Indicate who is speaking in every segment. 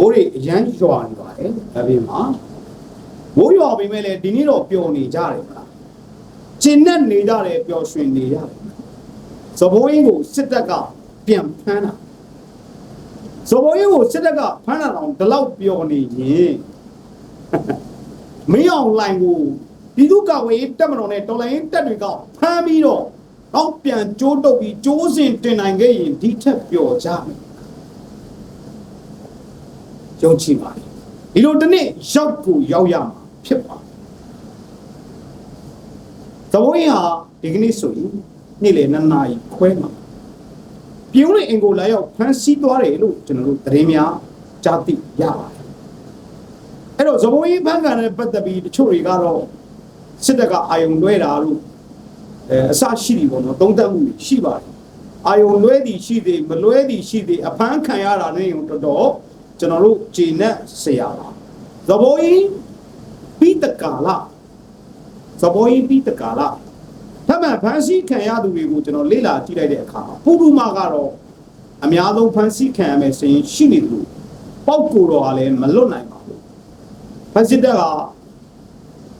Speaker 1: မိုးတွေအရမ်းရွာနေပါတယ်ဒါပြင်မှာမိုးရွာပေမဲ့လည်းဒီနေ့တော့ပျော်နေကြတယ်မလားကျင်နဲ့နေကြတယ်ပျော်ရွှင်နေကြတယ်သဘိုးရင်းကိုစစ်တပ်ကပြန်ဖမ်းတာသဘိုးရင်းကိုစစ်တပ်ကဖမ်းတာတော့ဒီလောက်ပျော်နေရင်မင်းအောင်လိုင်ကိုပြည်သူ့ကာကွယ်ရေးတပ်မတော်နဲ့တော်လိုင်းရေးတပ်တွေကဖမ်းပြီးတော့တော့ပြန်ကြိုးတုပ်ပြီးကြိုးစင်တင်နိုင်ခဲ့ရင်ဒီထက်ပျော်ကြမယ် ယုံကြည်ပါလေဒီလိုတစ်နေ့ရောက်ကိုရောက်ရမှာဖြစ်ပါသဘိုးရင်ဟာဒီကနေ့ဆိုရင်နေ့လေနှစ်နာရီခွဲမှာပြုံးလေအင်ကိုလာရောက်ဖမ်းဆီးသွားတယ်လို့ကျွန်တော်တို့သတင်းများကြားသိရပါတယ်အဲ့တော့သဘိုးရင်ဖမ်းကန်တဲ့ပတ်သက်ပြီးတချို့တွေကတော့စစ်တပ်ကအာယုံလွှဲတာလို့အဲအစရှိပြီပေါ့နော်သုံးသပ်မှုတွေရှိပါတယ်အာယုံလွှဲသည်ရှိသည်မလွှဲသည်ရှိသည်အဖမ်းခံရတာနဲ့တော်တော် ကျွန်တော်တို့ဂျင်းနဲ့ဆရာပါသဘိုးရင်ပြီးတကာလသဘောရင်ပြီးတကာလထပ်မံဖန်ဆီးခံရသူတွေကိုကျွန်တော်လေ့လာကြည့်လိုက်တဲ့အခါမှာပုရုမာကတော့အများဆုံးဖန်ဆီးခံရမယ်ဆိုရင်ရှိနေသူပောက်ကိုတော့ကလည်းမလွတ်နိုင်ပါဘူးဖန်ဆီးတဲ့က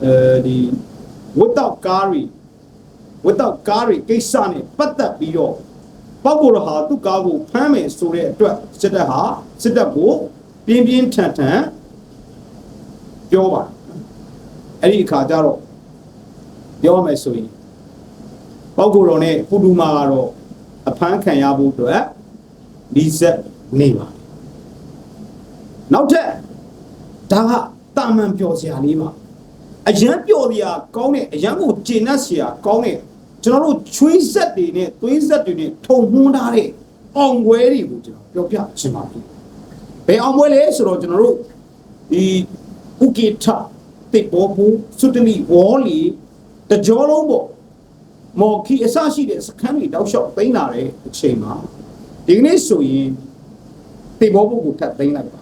Speaker 1: အဲဒီဝတ်တော့ကားရီဝတ်တော့ကားရီကိစ္စနဲ့ပတ်သက်ပြီးတော့ ပောက်ကိုတော့ဟာသူ့ကားကိုဖမ်းမယ်ဆိုတဲ့အတွက်စစ်တပ်ဟာစစ်တပ်ကိုပြင်းပြင်းထန်ထန်ပြောပါတယ်အဲ့ဒီအခါကျတော့ပြောရမယ်ဆိုရင်ပောက်ကိုတော်နဲ့ပူတူမာကတော့အဖမ်းခံရဖို့အတွက်ဒီဆက်နေပါတယ်နောက်ထပ်ဒါကတာမန်ပြောစရာလေးပါအရန်ပြောစရာကောင်းတဲ့အရန်ကိုကျင့်တတ်စရာကောင်းတဲ့ ကျွန်တော်တို့ချွေးဆက်တွေနဲ့သွေးဆက်တွေနဲ့ထုံမှန်းထားတဲ့အောင်ပွဲတွေကိုကျွန်တော်ပြောပြချင်ပါတယ်ဘယ်အောင်ပွဲလဲဆိုတော့ကျွန်တော်တို့ဒီဥကေထတိတ်ဘောဘူးစွတလီဝေါ်လီတကြောလုံးပေါ့မော်ခီအစရှိတဲ့စခန်းတွေတောက်လျှောက်သိမ်းလာတဲ့အချိန်မှာဒီကနေ့ဆိုရင်တိတ်ဘောဘူးကိုထပ်သိမ်းလိုက်ပါ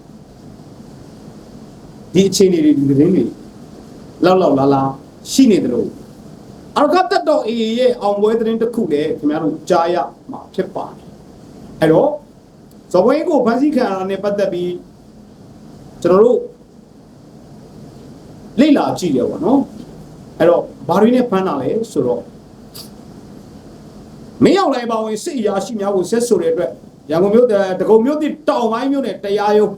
Speaker 1: ဒီအချိန်တွေဒီသတင်းတွေလောက်လောက်လာလာရှိနေတယ်လို့ အရကတ်တော်အေရဲ့အောင်ပွဲသတင်းတစ်ခုလည်းခင်ဗျားတို့ကြားရမှာဖြစ်ပါတယ်အဲ့တော့ဇဝင်းကိုဖန်ဆီးခံရတာနဲ့ပတ်သက်ပြီးကျွန်တော်တို့လေ့လာကြည့်တယ်ပေါ့နော်အဲ့တော့ဘာတွေနဲ့ဖမ်းတာလဲဆိုတော့မင်းရောက်လိုက်ပါဝင်စစ်အရာရှိများကိုဆက်ဆိုတဲ့အတွက်ရန်ကုန်မြို့တကုံမြို့တိတောင်ပိုင်းမြို့နယ်တရားရုံး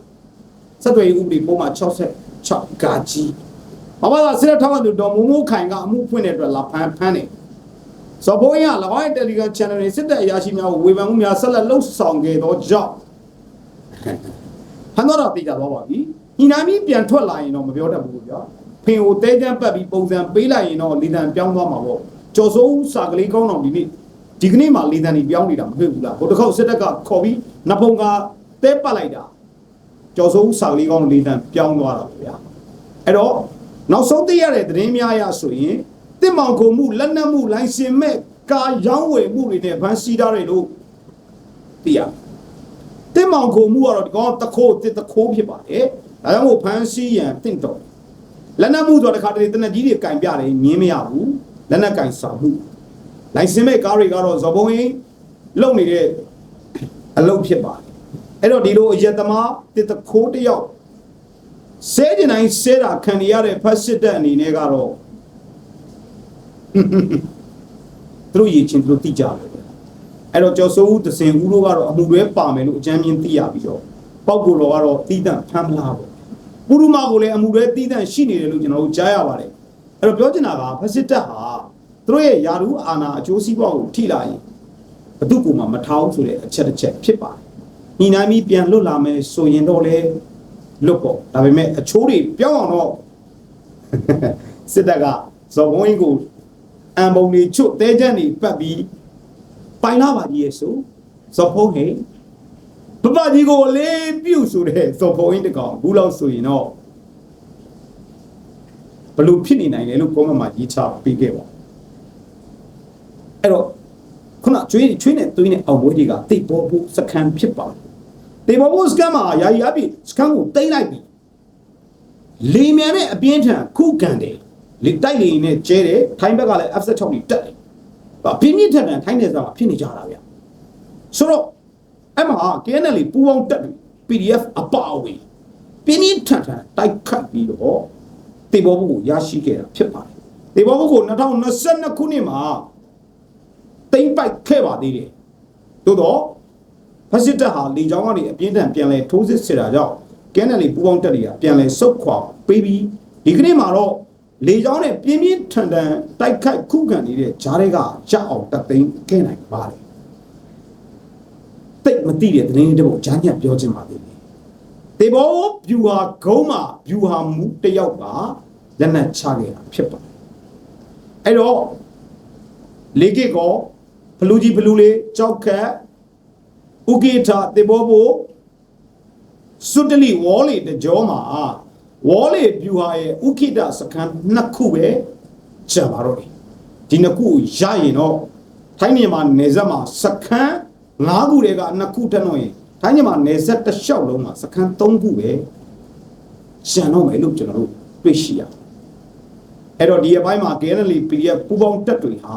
Speaker 1: ဆက်သွယ်ရေးဥပဒေပုံမှန်66ဂါကြီး ဘာမှသာစစ်ထောက်သူဒေါ်မိုးမိုးခိုင်ကအမှုဖွင့်တဲ့အတွက်လာဖမ်းဖမ်းတယ်ဇော်ဘိုးရင်က၎င်းရဲ့ Telegram channel တွေစစ်တပ်အရာရှိများကိုဝေဖန်မှုများဆက်လက်လှုပ်ဆောင်ခဲ့သောကြောင့်ဖမ်းတော့တော့ပြည်ကြသွားပါပြီညီနာမီပြန်ထွက်လာရင်တော့မပြောတတ်ဘူးဗျာဖင်ကိုတဲတန်းပတ်ပြီးပုံစံပေးလိုက်ရင်တော့လေတံပြောင်းသွားမှာပေါ့ကျော်စိုးစာကလေးကောင်းတော်ဒီနေ့ဒီကနေ့မှလေတံတွေပြောင်းနေတာမတွေ့ဘူးလားဟိုတစ်ခေါက်စစ်တပ်ကခေါ်ပြီးနဖုံကတဲပတ်လိုက်တာကျော်စိုးစာကလေးကောင်းလေတံပြောင်းသွားတာဗျာအဲ့တော့ နောက်ဆုံးသိရတဲ့သတင်းများအရဆိုရင်တစ်မောင်ကုန်မှုလက်နက်မှုလိုင်စင်မဲ့ကာရောင်းဝယ်မှုတွေနဲ့ဗန်းစီးတာတွေလို့သိရတစ်မောင်ကုန်မှုကတော့ဒီကောင်တခိုးတစ်တခိုးဖြစ်ပါတယ်ဒါကြောင့်မို့ဗန်းစီးရန်တင့်တော်လက်နက်မှုဆိုတော့တခါတလေတနက်ကြီးတွေကင်ပြတယ်ငင်းမရဘူးလက်နက်ကင်ဆောင်မှုလိုင်စင်မဲ့ကားတွေကတော့ဇဘုံရင်လုံနေတဲ့အလုပ်ဖြစ်ပါတယ်အဲ့တော့ဒီလိုအယက်သမားတစ်တခိုးတယောက် ဆဲကျင်တိုင်းဆဲတာခံရတဲ့ဖတ်စစ်တဲ့အနေနဲ့ကတော့သူတို့ရည်ချင်းသူတို့သိကြတယ်အဲ့တော့ကျော်စိုးဦးတစင်ဦးတို့ကတော့အမှုတွဲပါမယ်လို့အကြမ်းမြင်သိရပြီးတော့ပောက်ကိုတော်ကတော့တီးတန့်ဖမ်းမလားပေါ့ပုရုမာကိုလည်းအမှုတွဲတီးတန့်ရှိနေတယ်လို့ကျွန်တော်တို့ကြားရပါတယ်အဲ့တော့ပြောချင်တာကဖတ်စစ်တပ်ဟာသူတို့ရဲ့ယာရုအာဏာအကျိုးစီးပွားကိုထိလာရင်ဘသူ့ကိုမှမထောင်းဆိုတဲ့အချက်တစ်ချက်ဖြစ်ပါတယ်ညီနိုင်ပြီးပြန်လွတ်လာမယ်ဆိုရင်တော့လေ လွတ်ပေါ့ဒါပေမဲ့အချိုးတွေပြောင်းအောင်တော့စစ်တပ်ကဇော်ဝင်းကိုအံပုံတွေချွတ်တဲချမ်းတွေပတ်ပြီးပိုင်လာပါကြီးရဲ့ဆိုဇော်ဖုံးဟဲ့ပပကြီးကိုလေးပြုတ်ဆိုတဲ့ဇော်ဖုံးင်းတကောင်ဘူးလောက်ဆိုရင်တော့ဘလို့ဖြစ်နေနိုင်လဲလို့ကောမမှာရေးချပေးခဲ့ပါအဲ့တော့ခုနကျွေးချွေးနဲ့သွေးနဲ့အောင်ဘွေးတွေကတိတ်ပေါ်ဖို့စကန်ဖြစ်ပါတယ် တေဘောဘောစကန်မှာယာယီအပြီစကန်ကိုတိမ့်လိုက်ပြီလေမြန်နဲ့အပြင်းထန်ခုခံတယ်လေတိုက်လေနဲ့ကျဲတယ်ထိုင်းဘက်ကလည်း F16 တွေတက်တယ်ဘာပြင်းပြင်းထန်ထန်ထိုင်းနေစားမှာဖြစ်နေကြတာဗျဆိုတော့အဲ့မှာ KNL ပူပေါင်းတက်တယ် PDF အပါအဝင်ပြင်းပြင်းထန်ထန်တိုက်ခတ်ပြီးတော့တေဘောဘုကိုရရှိခဲ့တာဖြစ်ပါတယ်တေဘောဘုကို2022ခုနှစ်မှာတိမ့်ပိုက်ခဲ့ပါသေးတယ်သို့တော့ ဖက်စစ်တပ်ဟာလေကြောင်းကနေအပြင်းထန်ပြန်လဲထိုးစစ်ဆင်တာကြောင့်ကဲနယ်လီပူပေါင်းတက်တွေကပြန်လဲဆုတ်ခွာပေးပြီးဒီကနေ့မှာတော့လေကြောင်းနဲ့ပြင်းပြင်းထန်ထန်တိုက်ခိုက်ခုခံနေတဲ့ဂျားတွေကရအောင်တပ်သိမ်းခဲ့နိုင်ပါတယ်တိတ်မတိတဲ့သတင်းတစ်ပုဒ်ဂျားညက်ပြောချင်ပါသေးတယ်တေဘောဗျူဟာဂုံးမှာဗျူဟာမူတစ်ယောက်ကလက်နက်ချခဲ့တာဖြစ်ပါတယ်အဲ့တော့လေကစ်ကောဘလူးကြီးဘလူးလေးကြောက်ခက် ဥကိထတေဘောဘိုစွတ်တလီဝေါ်လီတကြောမှာဝေါ်လီဗျူဟာရဲ့ဥခိတစခန်းနှစ်ခုပဲကျန်ပါတော့တယ်ဒီနှစ်ခုကိုရရင်တော့ထိုင်းမြန်မာနယ်စပ်မှာစခန်း၅ခုတည်းကနှစ်ခုတက်တော့ရင်ထိုင်းမြန်မာနယ်စပ်တစ်လျှောက်လုံးမှာစခန်း၃ခုပဲကျန်တော့မယ်လို့ကျွန်တော်တို့တွေ့ရှိရတယ်အဲ့တော့ဒီအပိုင်းမှာ KNL PDF ပူပေါင်းတက်တွေဟာ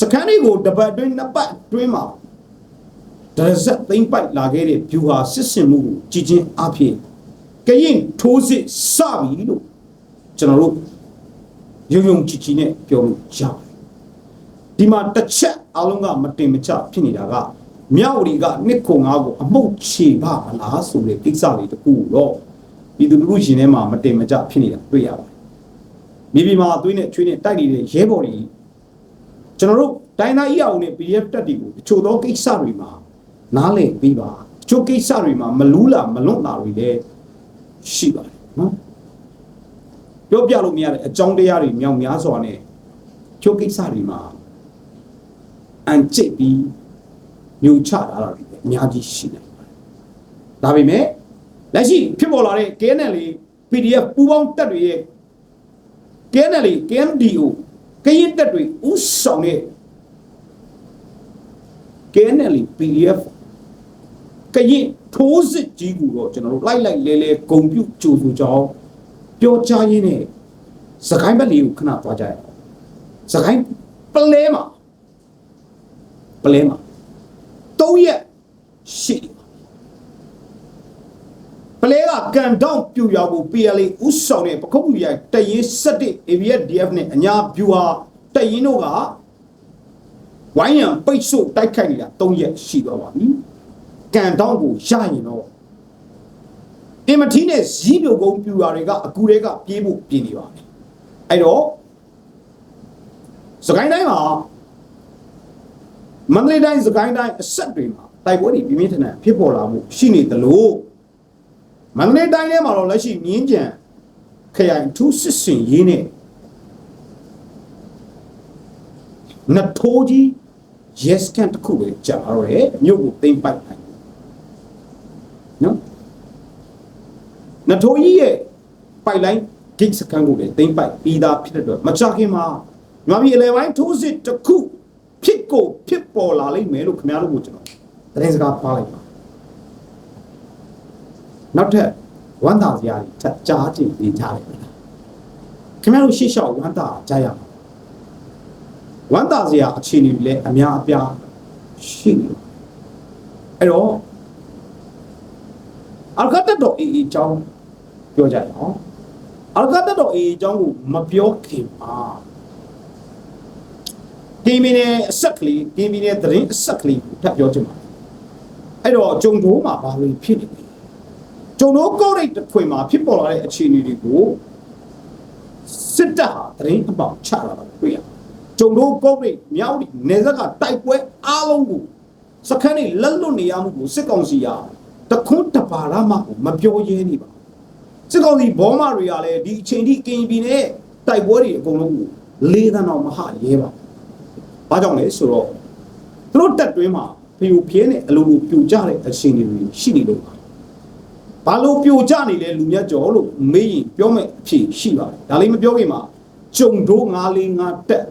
Speaker 1: စခန်းတွေကိုတစ်ပတ်အတွင်းနှစ်ပတ်အတွင်းမှာ ဒရဇက်သိမ့်ပိုက်လာခဲ့တဲ့ဗျူဟာစစ်စင်မှုကိုကြည်ချင်းအဖြစ်ကရင်ထိုးစစ်စပြီလို့ကျွန်တော်တို့ရုံရုံချီချီနဲ့ပြောလို့ရပါတယ်ဒီမှာတစ်ချက်အလုံးကမတင်မချဖြစ်နေတာကမြောက်ရီကနှစ်ခုငါးကိုအမှုတ်ချေပါမလားဆိုတဲ့ကိစ္စလေးတခုတော့ဒီသူလူရှင်ထဲမှာမတင်မချဖြစ်နေတာတွေ့ရပါတယ်မြေပြင်မှာအသွေးနဲ့ချွေးနဲ့တိုက်နေတဲ့ရဲဘော်တွေကျွန်တော်တို့ဒိုင်နာအီအောင်နဲ့ PDF တက်တွေကိုတချို့သောကိစ္စတွေမှာ နားလည်ပြီးပါတချို့ကိစ္စတွေမှာမလူးလာမလွတ်လာတွေလည်းရှိပါတယ်နော်ပြောပြလို့မရတဲ့အကြောင်းတရားတွေမြောက်များစွာနဲ့ချို့ကိစ္စတွေမှာအန်ကျစ်ပြီးမြူချတာတွေလည်းအများကြီးရှိနေပါတယ်ဒါပေမဲ့လက်ရှိဖြစ်ပေါ်လာတဲ့ KNL PDF ပူးပေါင်းတက်တွေရဲ့ KNL KMDO ကရင်တက်တွေဥဆောင်တဲ့ KNL PDF ကရင်ထိုးစစ်ကြီးကိုတော့ကျွန်တော်တို့လိုက်လိုက်လဲလဲဂုံပြုတ်ကြိုဆိုကြောင်းပြောချရင်းနဲ့စကိုင်းဘက်လေးကိုခဏသွားကြရအောင်စကိုင်းပလဲမှာပလဲမှာ၃ရက်ရှိတယ်ပလဲကကန်တောင်းပြူရွာကို PLA ဥဆောင်တဲ့ပခုတ်ပြူရိုက်တရင်7 AVDF နဲ့အညာဗျူဟာတရင်တို့ကဝိုင်းရန်ပိတ်ဆို့တိုက်ခိုက်နေတာ၃ရက်ရှိသွားပါပြီ ကန်တောင်းကိုရရင်တော့အင်မထီးနဲ့ဇီးပြိုကုန်းပြူရွာတွေကအကူတွေကပြေးဖို့ပြင်နေပါပြီအဲ့တော့စကိုင်းတိုင်းမှာမန္တလေးတိုင်းစကိုင်းတိုင်းအဆက်တွေမှာတိုက်ပွဲတွေပြင်းပြင်းထန်ထန်ဖြစ်ပေါ်လာမှုရှိနေသလိုမန္တလေးတိုင်းထဲမှာတော့လက်ရှိမြင်းကြံခရိုင်ထူးစစ်စင်ရေးနဲ့နစ်ထိုးကြီး yes can တစ်ခုပဲကြာတော့တယ်မြို့ကိုသိမ့်ပိုက်နိုင်တယ်နော် နစ်ထိုးကြီးရဲ့ပိုက်လိုင်း gate စကန်ကိုလည်းသိမ့်ပိုက်ပြီးသားဖြစ်တဲ့အတွက်မချခင်မှာငါပြည်အလဲပိုင်းထိုးစစ်တစ်ခုဖြစ်ကိုဖြစ်ပေါ်လာလိမ့်မယ်လို့ခင်ဗျားတို့ကိုကျွန်တော်သတင်းစကားပါလိုက်ပါနောက်ထပ်ဝမ်းသာစရာတွေထပ်ကြားကြည့်ပေးကြတယ်ခင်ဗျားတို့ရှေ့လျှောက်ဝမ်းသာကြရအောင်ဝမ်းသာစရာအခြေအနေတွေလည်းအများအပြားရှိနေတယ်အဲ့တော့အလကတတော်အေးအေးအကြောင်း ပြောကြရအောင်အလကတတော်အေးအေးအကြောင်းကိုမပြောခင်မှာဒီမီနယ်အဆက်ကလေးဒီမီနယ်သတင်းအဆက်ကလေးကိုထပ်ပြောချင်ပါတယ်အဲ့တော့ဂျုံတိုးမှာဘာလို့ဖြစ်နေလဲဂျုံတိုးကောက်ရိတ်တစ်ခွင်မှာဖြစ်ပေါ်လာတဲ့အခြေအနေတွေကိုစစ်တပ်ဟာသတင်းအပေါက်ချလာတာတွေ့ရတယ်ကျုံတို့ကောက်ရိတ်မြောက်ဒီနေဇက်ကတိုက်ပွဲအားလုံးကိုစခန်းနေလက်လွတ်နေရမှုကိုစစ်ကောင်စီကတခွန်းတပါရမှကိုမပြောရင်းနေပါ စစ်ကောင်စီဘောမတွေကလည်းဒီအချိန်ထိကင်ပြည်နဲ့တိုက်ပွဲတွေအကုန်လုံးကိုလေးသန်းတော့မဟာရဲပါဘာကြောင့်လဲဆိုတော့သူတို့တက်တွင်းမှာဖျူပြင်းနဲ့အလိုလိုပြူကြတဲ့အခြေအနေတွေရှိနေလို့ပါဘာလို့ပြိုကျနေလဲလူမြတ်ကျော်လို့မေးရင်ပြောမဲ့အဖြေရှိပါတယ်ဒါလေးမပြောခင်မှာကြုံတို့945တက်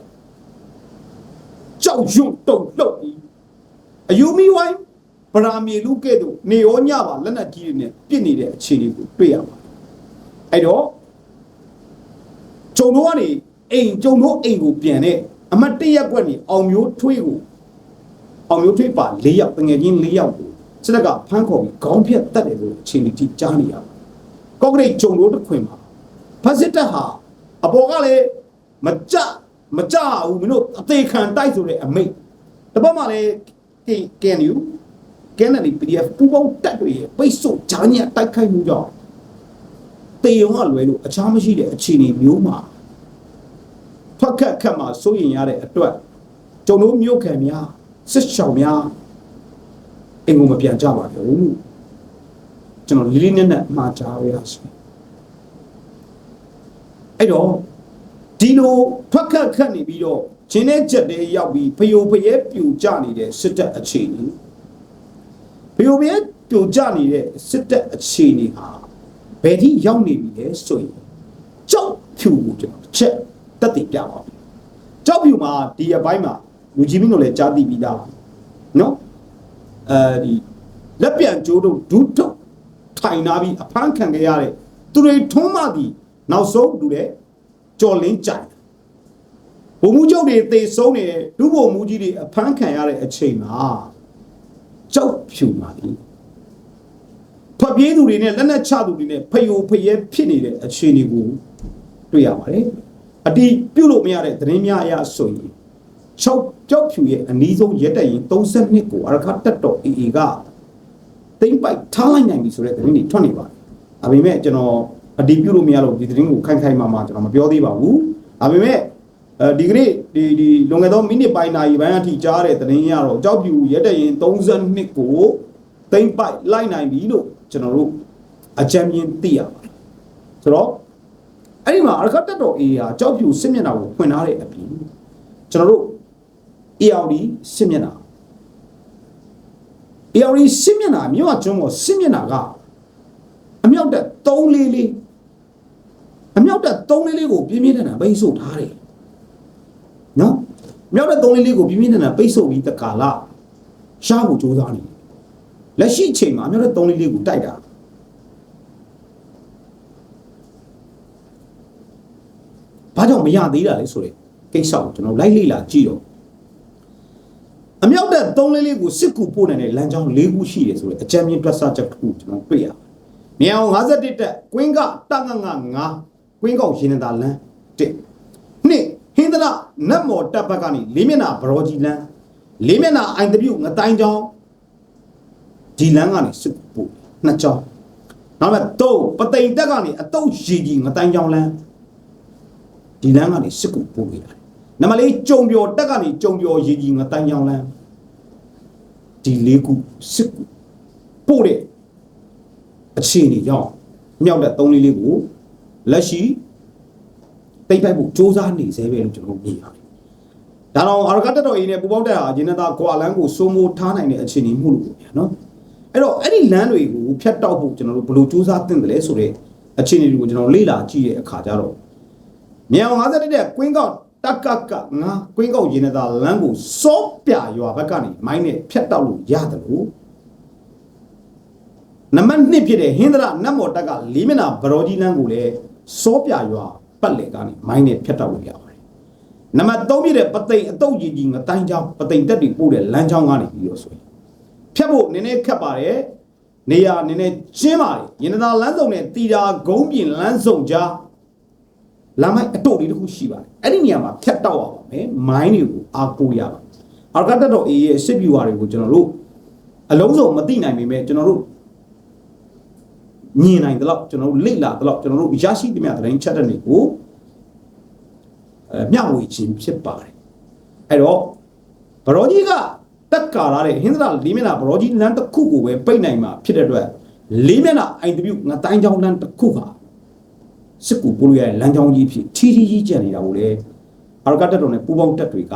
Speaker 1: ကြောက်ရွံ့တုန်လှုပ်ပြီးအယူမီဝိုင်းဗရာမီလူကဲ့သို့နေရောညပါလက်နက်ကြီးတွေနဲ့ပြစ်နေတဲ့အခြေအနေကိုတွေ့ရပါတယ် အဲ့တော့ကျုံတို့ကနေအိမ်ကျုံတို့အိမ်ကိုပြန်တဲ့အမတ်တရက်ကွက်နေအောင်မျိုးထွေးကိုအောင်မျိုးထွေးပါ၄ယောက်တငယ်ချင်း၄ယောက်ကိုစစ်တပ်ကဖမ်းခေါ်ပြီးခေါင်းဖြတ်တက်တယ်လို့အခြေအနေကြီးကြားနေရပါတယ်ကော့ဂရိတ်ဂျုံတို့တစ်ခွင်မှာဖက်စစ်တပ်ဟာအပေါ်ကလည်းမကြမကြဘူးမင်းတို့အသေးခံတိုက်ဆိုတဲ့အမိတ်တစ်ပတ်မှလည်းကင်ကန်ယူကန်နယ် PDF ပူပေါင်းတက်တွေရဲ့ပိတ်ဆို့ဂျာညက်တိုက်ခိုက်မှုကြောင့် တေယုံကလွယ်လို့အခြားမရှိတဲ့အခြေအနေမျိုးမှာထွက်ခက်ခက်မှာစိုးရင်ရတဲ့အတွက်ကျုံတို့မြို့ခံများစစ်ရှောင်များအင်ကိုမပြန်ကြပါဘူးကျွန်တော်လေးလေးနက်နက်မှားကြပါရစေအဲ့တော့ဒီလိုထွက်ခက်ခက်နေပြီးတော့ဂျင်းနဲ့ချက်တဲ့ရောက်ပြီးဖယိုဖယဲပြူကြနေတဲ့စစ်တပ်အခြေအနေဖယိုဖယဲပြူကြနေတဲ့စစ်တပ်အခြေအနေဟာ ဘယ်ထိရောက်နေပြီလဲဆိုရင်ကြောက်ဖြူကိုကျွန်တော်တစ်ချက်တက်တည်ပြပါမယ်ကြောက်ဖြူမှာဒီအပိုင်းမှာလူကြီးမင်းတို့လည်းကြားသိပြီးသားနော်အဲဒီလက်ပြန်ကျိုးတို့ဒုထုတ်ထိုင်နာပြီးအဖမ်းခံခဲ့ရတဲ့သူတွေထုံးမှသည်နောက်ဆုံးလူတဲ့ကြော်လင်းကြိုင်ဘုံမှုချုပ်တွေသေဆုံးနေတယ်ဒုဘုံမှုကြီးတွေအဖမ်းခံရတဲ့အချိန်မှာကြောက်ဖြူပါသည် ထွက်ပြေးသူတွေနဲ့လက်နက်ချသူတွေနဲ့ဖယိုဖယဲဖြစ်နေတဲ့အခြေအနေကိုတွေ့ရပါတယ်အတီးပြုတ်လို့မရတဲ့သတင်းများအရဆိုရင်၆ကြောက်ဖြူရဲ့အနီးဆုံးရက်တက်ရင်32ကိုအရခတ်တော် AA ကသိမ့်ပိုက်ထားလိုက်နိုင်ပြီဆိုတဲ့သတင်းတွေထွက်နေပါတယ်။ဒါပေမဲ့ကျွန်တော်အတီးပြုတ်လို့မရလို့ဒီသတင်းကိုခိုင်ခိုင်မာမာကျွန်တော်မပြောသေးပါဘူး။ဒါပေမဲ့အဲဒီကနေ့ဒီဒီလွန်ခဲ့သောမိနစ်ပိုင်းနာရီပိုင်းအထိကြားတဲ့သတင်းရတော့ကြောက်ဖြူရက်တက်ရင်32ကိုသိမ့်ပိုက်လိုက်နိုင်ပြီလို့ ကျွန်တော်တို့အကြံဉာဏ်သိရပါတယ်။ဆိုတော့အဲ့ဒီမှာအရခတ်တော် AA ဟာကြောက်ဖြူစစ်မျက်နှာကိုဖွင့်ထားတဲ့အပြင်ကျွန်တော်တို့ ARD စစ်မျက်နှာ ARD စစ်မျက်နှာမြို့အကျွန်းပေါ်စစ်မျက်နှာကအမြောက်တက်3လေးလေးအမြောက်တက်3လေးလေးကိုပြင်းပြင်းထန်ထန်ပိတ်ဆို့ထားတယ်နော်မြောက်တက်3လေးလေးကိုပြင်းပြင်းထန်ထန်ပိတ်ဆို့ပြီးတကာလရှားဖို့ကြိုးစားနေတယ် လက်ရှိအချိန်မှာအမြောက်တက်3လေးလေးကိုတိုက်တာဘာကြောင့်မရသေးတာလဲဆိုတဲ့ကိစ္စကိုကျွန်တော်လိုက်လေ့လာကြည့်တော့အမြောက်တက်3လေးလေးကိုစစ်ကူပို့နိုင်တဲ့လမ်းကြောင်း၄ခုရှိတယ်ဆိုတော့အကြံဉာဏ်တွက်ဆချက်တစ်ခုကျွန်တော်တွေ့ရတယ်။မြေအောင်51တက်ကွင်းကတငင9ကွင်းကောက်ရင်သာလမ်း1နှစ်ဟင်းသရနတ်မော်တပ်ဘက်ကနေလေးမျက်နှာဘရောကြီးလမ်းလေးမျက်နှာအိုင်တပြုတ်ငတိုင်းချောင်း ဒီလမ်းကနေစစ်ကူပို့နှစ်ချောင်းနောက်မဲ့တော့ပသိမ်တက်ကနေအတုတ်ရီကြီးငတိုင်းချောင်းလမ်းဒီလမ်းကနေစစ်ကူပို့ခဲ့တာနမလေးကြုံပြော်တက်ကနေကြုံပြော်ရေကြီးငတိုင်းချောင်းလမ်းဒီလေးခုစစ်ကူပို့တဲ့အခြေအနေကြောင့်မြောက်တဲ့သုံးလေးလေးကိုလက်ရှိတိတ်ပိုက်ဖို့စ조사နေသေးပဲလို့ကျွန်တော်မြင်ရတယ်။ဒါတော့အာရကတက်တော်အင်းနဲ့ပူပေါင်းတက်ဟာဂျင်းနတာကွာလန်းကိုစိုးမိုးထားနိုင်တဲ့အခြေအနေမှုလို့ပြောနော်။ အဲ့တော့အဲ့ဒီလမ်းတွေကိုဖြတ်တောက်ဖို့ကျွန်တော်တို့ဘယ်လိုစ조사သင့်တယ်လဲဆိုတဲ့အခြေအနေတွေကိုကျွန်တော်လေ့လာကြည့်တဲ့အခါကျတော့မြေအောင်51တဲ့ကွင်းကောက်တက်ကကငါကွင်းကောက်ရင်းနေတာလမ်းကိုစောပြရွာဘက်ကနေမိုင်းနဲ့ဖြတ်တောက်လို့ရတယ်လို့နံပါတ်1ဖြစ်တဲ့ဟင်္ဒရာနတ်မော်တက်ကလေးမျက်နှာဗရောကြီးလမ်းကိုလည်းစောပြရွာပတ်လေကနေမိုင်းနဲ့ဖြတ်တောက်လို့ရပါတယ်နံပါတ်3ဖြစ်တဲ့ပသိမ်အတုတ်ကြီးကြီးငတိုင်းချောင်းပသိမ်တက်တွေပို့တဲ့လမ်းချောင်းကနေပြီးတော့ဆိုရင် ဖြတ်ဖို့နည်းနည်းခက်ပါတယ်နေရာနည်းနည်းကျင်းပါတယ်ရင်သာလမ်းစုံနဲ့တီတာဂုံးပြင်လမ်းစုံကြားလမ်းမိုက်အတုတ်လေးတစ်ခုရှိပါတယ်အဲ့ဒီနေရာမှာဖြတ်တောက်ရပါမယ်မိုင်းတွေကိုအားကိုးရပါအာကတ်တော်အေးရဲ့စစ်ဗျူဟာတွေကိုကျွန်တော်တို့အလုံးစုံမသိနိုင်ပေမဲ့ကျွန်တော်တို့မြင်နိုင်တယ်လို့ကျွန်တော်တို့လေ့လာတယ်လို့ကျွန်တော်တို့ရရှိသမျှသတင်းချက်တဲ့တွေကိုအဲမျှဝေခြင်းဖြစ်ပါတယ်အဲ့တော့ဘရောကြီးက တက်ကာလာတဲ့ဟင်္ဒရာလေးမျက်နှာဘရောကြီးလမ်းတစ်ခုကိုပဲပိတ်နိုင်မှာဖြစ်တဲ့အတွက်လေးမျက်နှာအိုင်တဗျငတိုင်းချောင်းလမ်းတစ်ခုကစစ်ကူပို့လို့ရတဲ့လမ်းကြောင်းကြီးဖြစ်ထီထီကြီးကျန်နေတာကိုလေအာရကတက်တော်နဲ့ပူပေါင်းတက်တွေက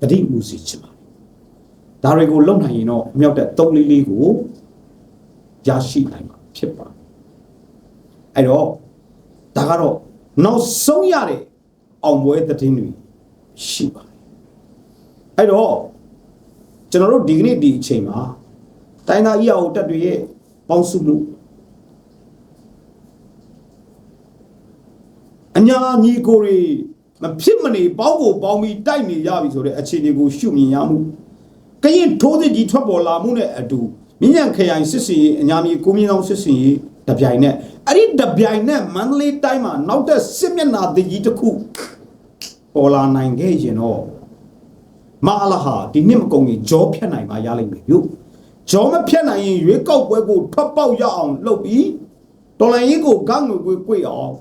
Speaker 1: တတိမူစီချင်ပါတယ်ဒါတွေကိုလုံနိုင်ရင်တော့အမြောက်တက်3လေးလေးကိုရရှိနိုင်မှာဖြစ်ပါအဲ့တော့ဒါကတော့နောက်ဆုံးရတဲ့အောင်ပွဲသတင်းတွေရှိပါတယ်အဲ့တော့ ကျွန်တော်တို့ဒီကနေ့ဒီအချိန်မှာတိုင်းသား EAO တက်တွေရဲ့ပေါင်းစုမှုအညာညီကိုတွေမဖြစ်မနေပေါင်းကိုပေါင်းပြီးတိုက်နေရပြီဆိုတဲ့အခြေအနေကိုရှုမြင်ရမှုကရင်ထိုးစစ်ကြီးထွက်ပေါ်လာမှုနဲ့အတူမြញ្ញံခရိုင်စစ်စင်ရေးအညာမြေကိုမြင့်ဆောင်စစ်စင်ရေးတပြိုင်နက်အဲ့ဒီတပြိုင်နက်မန္တလေးတိုင်းမှာနောက်တဲ့စစ်မျက်နှာတကြီးတစ်ခုပေါ်လာနိုင်ခဲ့ရင်တော့ မအလာဟာဒီနှစ်မကုန်ရင်ကြောဖြတ်နိုင်မှာရလိမ့်မယ်ပြုကြောမဖြတ်နိုင်ရင်ရွေးကောက်ပွဲကိုထွက်ပေါက်ရအောင်လုပ်ပြီးတော်လိုင်းရေးကိုဂငွေကွေကွေအောင်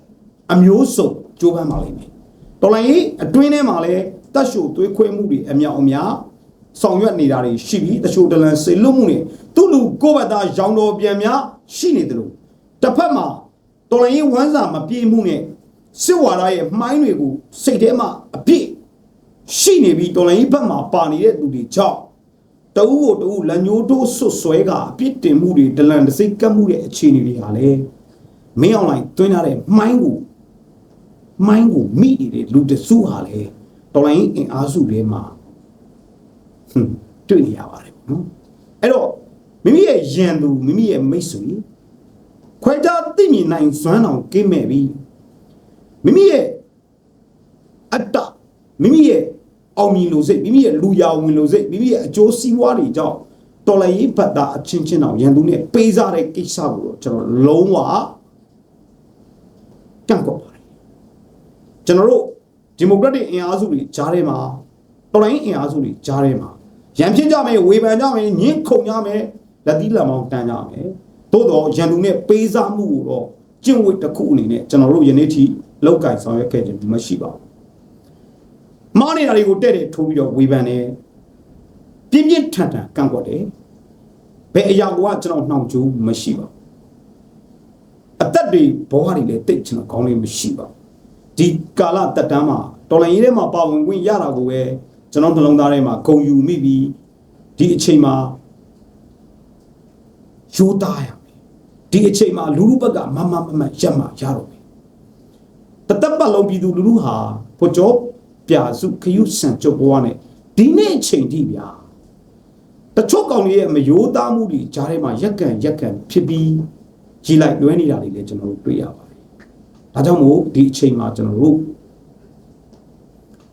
Speaker 1: အမျိုးစုံကြိုးပမ်းပါလိမ့်မယ်တော်လိုင်းရေးအတွင်းထဲမှာလည်းတက်ရှို့သွေးခွဲမှုတွေအမြောက်အများဆောင်ရွက်နေတာတွေရှိပြီးတချို့တလန်စေလွတ်မှုတွေသူ့လူကိုယ့်ဘက်သားရောင်တော်ပြန်များရှိနေတယ်လို့တစ်ဖက်မှာတော်လိုင်းရေးဝမ်းစာမပြေမှုနဲ့စစ်ဝါဒရဲ့မှိုင်းတွေကိုစိတ်ထဲမှာအပြည့် ရှိနေပြီးတော်လိုင်းရေးဘက်မှာပါနေတဲ့သူတွေကြောင့်တအူးကိုတအူးလက်ညှိုးထိုးဆွတ်ဆွဲကအပြစ်တင်မှုတွေဒလန်တစိတ်ကတ်မှုတဲ့အခြေအနေတွေဟာလေမင်းအွန်လိုင်းတွင်းထားတဲ့မှိုင်းကိုမိုင်းကိုမိနေတဲ့လူတစုဟာလေတော်လိုင်းအင်အားစုတွေမှာဟွန်းတွေ့နေရပါတယ်ပေါ့နော်အဲ့တော့မိမိရဲ့ယံသူမိမိရဲ့မိတ်ဆွေခွဲခြားသိမြင်နိုင်စွမ်းအောင်ကိမဲ့ပြီးမိမိရဲ့အတ္တမိမိရဲ့ အောင်မြင်လို့စိတ်မိမိရဲ့လူရဝင်လို့စိတ်မိမိရဲ့အကျိုးစီးပွားတွေကြောင့်တော်လိုင်းဘတ်သားအချင်းချင်းအောင်ရန်သူနဲ့ပေးစားတဲ့ကိစ္စကိုတော့ကျွန်တော်လုံးဝကန့်ကွက်ပါတယ်ကျွန်တော်တို့ဒီမိုကရက်တစ်အင်အားစုတွေကြားထဲမှာတော်လိုင်းအင်အားစုတွေကြားထဲမှာရန်ဖြစ်ကြမယ်ဝေဖန်ကြမယ်ညှင်းခုန်ကြမယ်လက်သီးလက်မောင်းတန်းကြမယ်သို့တော့ရန်သူနဲ့ပေးစားမှုကိုတော့ကျင့်ဝတ်တစ်ခုအနေနဲ့ကျွန်တော်တို့ယနေ့ထိလောက်ကင်ဆောင်ရွက်ခဲ့ခြင်းမရှိပါဘူး မားနေတာတွေကိုတဲ့တဲ့ထိုးပြီးတော့ဝေဖန်တယ်ပြင်းပြင်းထန်ထန်ကန့်ကွက်တယ်ဘယ်အရာကကျွန်တော်နှောင့်ကြိုးမရှိပါဘူးအသက်တွေဘဝတွေလည်းတိတ်ကျွန်တော်ကောင်းလေးမရှိပါဘူးဒီကာလတက်တန်းမှာတော်လိုင်းရေးထဲမှာပါဝင်ခွင့်ရတာကိုပဲကျွန်တော်နှလုံးသားထဲမှာဂုံယူမိပြီးဒီအချိန်မှာယူသားရမယ်ဒီအချိန်မှာလူလူဘက်ကမမမမရက်မှာရတော့မယ်တသက်ပတ်လုံးပြည်သူလူလူဟာဖို့ကြော ပြစုခရုဆန်ကြုတ်ဘဝနဲ့ဒီနေ့အချိန်ထိဗျာတချို့ကောင်တွေရဲ့မယိုးသားမှုတွေကြားထဲမှာရက်ကန်ရက်ကန်ဖြစ်ပြီးကြီးလိုက်လွဲနေတာတွေလည်းကျွန်တော်တို့တွေ့ရပါတယ်ဒါကြောင့်မို့ဒီအချိန်မှာကျွန်တော်တို့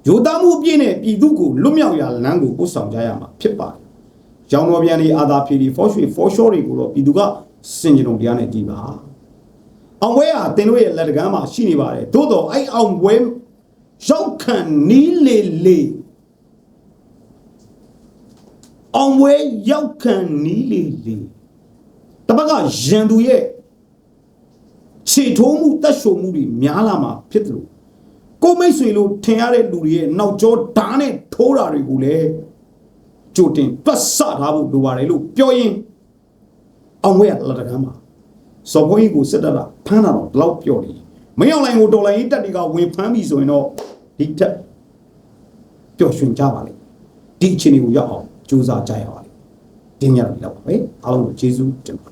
Speaker 1: ယူသားမှုအပြည့်နဲ့ပြည်သူကိုလွတ်မြောက်ရာလမ်းကိုပို့ဆောင်ကြရမှာဖြစ်ပါတယ်။ရောင်တော်ပြန်ဒီအာသာဖြေဒီ for sure for sure တွေကိုတော့ပြည်သူကစင်ကြုံတရားနဲ့ကြည်ပါ။အောင်ပွဲဟာတင်တို့ရဲ့လက်တကမ်းမှာရှိနေပါတယ်။သို့တော့အဲ့အောင်ပွဲ ရောက်ခံနီးလေလေအောင်ပွဲရောက်ခံနီးလေလေတပတ်ကရန်သူရဲ့ခြေထိုးမှုတက်ရှုံမှုတွေများလာမှာဖြစ်တယ်လို့ကိုမိတ်ဆွေလို့ထင်ရတဲ့လူတွေရဲ့နောက်ကျောဓာတ်နဲ့ထိုးတာတွေကိုလည်းကြိုတင်တွတ်ဆထားဖို့လိုပါတယ်လို့ပြောရင်အောင်ဝဲရလက်တကမ်းမှာစော်ဘွင်းကြီးကိုစစ်တပ်ကဖမ်းတာတော့ဘလောက်ပြောတယ်မင်းအောင်လိုင်းကိုတော်လိုင်းကြီးတက်တွေကဝင်ဖမ်းပြီဆိုရင်တော့ ဒီတက်ပျော်ရွှင်ကြပါလိမ့်ဒီအချိန်ကိုရောက်အောင်ကြိုးစားကြရပါလိမ့်တင်းရပြီတော့ပါပဲအားလုံးကိုကျေးဇူးတင်ပါတယ်